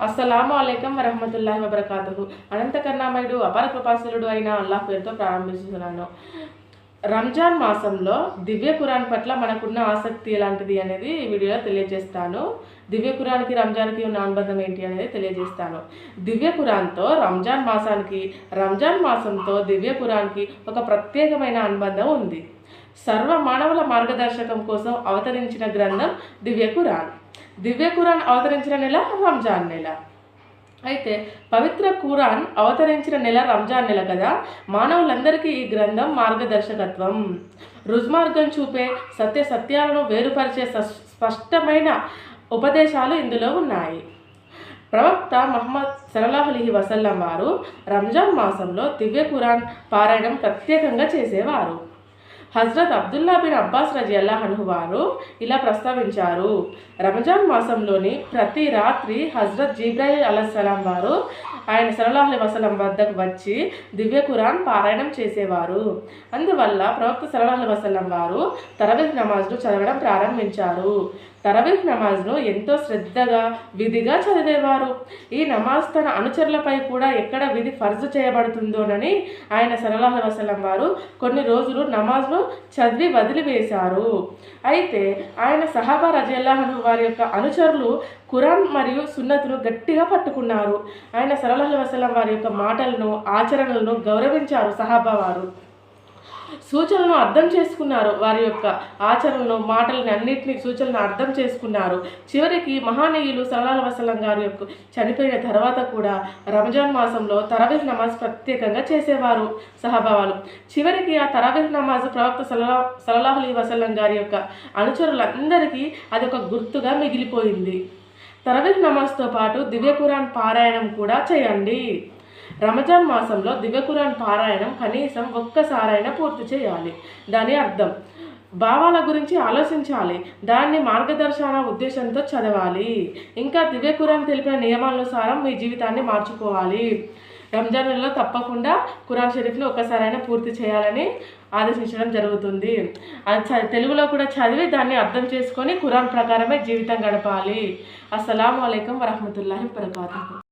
అస్సలాము అలైకం వరహమతుల్లాహి వబర్కాతుహు. అనంత కరుణామయుడు అపార కృపాసురుడు అయిన అల్లాహ్ పేరుతో ప్రారంభిస్తున్నాను రంజాన్ మాసంలో దివ్య ఖురాన్ పట్ల మనకున్న ఆసక్తి ఎలాంటిది అనేది ఈ వీడియోలో తెలియజేస్తాను. దివ్య ఖురాన్కి రంజాన్కి ఉన్న అనుబంధం ఏంటి అనేది తెలియజేస్తాను. దివ్య ఖురాన్తో రంజాన్ మాసానికి రంజాన్ మాసంతో దివ్య ఖురాన్కి ఒక ప్రత్యేకమైన అనుబంధం ఉంది. సర్వ మానవుల మార్గదర్శకం కోసం అవతరించిన గ్రంథం దివ్య ఖురాన్. దివ్య ఖురాన్ అవతరించిన నెల రంజాన్ నెల. అయితే పవిత్ర ఖురాన్ అవతరించిన నెల రంజాన్ నెల కదా? మానవులందరికీ ఈ గ్రంథం మార్గదర్శకత్వం. రుజుమార్గం చూపే సత్య సత్యాలను వేరుపరిచే స్పష్టమైన ఉపదేశాలు ఇందులో ఉన్నాయి. ప్రవక్త మహమ్మద్ సల్లాహ్ అలీ వసల్లం వారు రంజాన్ మాసంలో దివ్య ఖురాన్ పారాయణం ప్రత్యేకంగా చేసేవారు. హజ్రత్ అబ్దుల్లా బిన్ అబ్బాస్ రజి అల్లాహను వారు ఇలా ప్రస్తావించారు. రంజాన్ మాసంలోని ప్రతి రాత్రి హజ్రత్ జీబ్రాయిల్ అలస్సలాం వారు ఆయన సలల్లాహు వసలం వద్దకు వచ్చి దివ్య ఖురాన్ పారాయణం చేసేవారు. అందువల్ల ప్రవక్త సలల్లాహు వసలం వారు తరవీహ్ నమాజ్ను చదవడం ప్రారంభించారు. తరవీహ్ నమాజ్ను ఎంతో శ్రద్ధగా విధిగా చదివేవారు. ఈ నమాజ్ తన అనుచరులపై కూడా ఎక్కడ విధి ఫర్జు చేయబడుతుందోనని ఆయన సలహాల వసలం వారు కొన్ని రోజులు నమాజ్ను చదివి వదిలివేశారు. అయితే ఆయన సహాబా రజల్లాహను వారి యొక్క అనుచరులు ఖురాన్ మరియు సున్నతును గట్టిగా పట్టుకున్నారు. ఆయన సలహాల వసలం వారి యొక్క మాటలను ఆచరణలను గౌరవించారు సహాబా వారు. సూచనలను అర్థం చేసుకున్నారు. వారి యొక్క ఆచరణలు మాటలను అన్నింటినీ సూచనలను అర్థం చేసుకున్నారు. చివరికి మహానీయులు సల్లాహ వసలం గారి యొక్క చనిపోయిన తర్వాత కూడా రంజాన్ మాసంలో తరవీహ్ నమాజ్ ప్రత్యేకంగా చేసేవారు సహభావాలు చివరికి ఆ తరవీహ్ నమాజ్ ప్రవక్త సలహా సల్లాహ్ అలీ వసలం గారి యొక్క అనుచరులందరికీ అది ఒక గుర్తుగా మిగిలిపోయింది. తరవీహ్ నమాజ్తో పాటు దివ్య ఖురాన్ పారాయణం కూడా చేయండి. రమజాన్ మాసంలో దివ్య ఖురాన్ పారాయణం కనీసం ఒక్కసారైనా పూర్తి చేయాలి. దాని అర్థం భావాల గురించి ఆలోచించాలి. దాన్ని మార్గదర్శన ఉద్దేశంతో చదవాలి. ఇంకా దివ్య ఖురాన్ తెలిపిన నియమానుసారం మీ జీవితాన్ని మార్చుకోవాలి. రంజాన్ నెలలో తప్పకుండా ఖురాన్ షరీఫ్ను ఒక్కసారైనా పూర్తి చేయాలని ఆదేశించడం జరుగుతుంది. అది తెలుగులో కూడా చదివి దాన్ని అర్థం చేసుకొని ఖురాన్ ప్రకారమే జీవితం గడపాలి. అస్సలం అయికం వరహమతుల్లాహి వరకాతు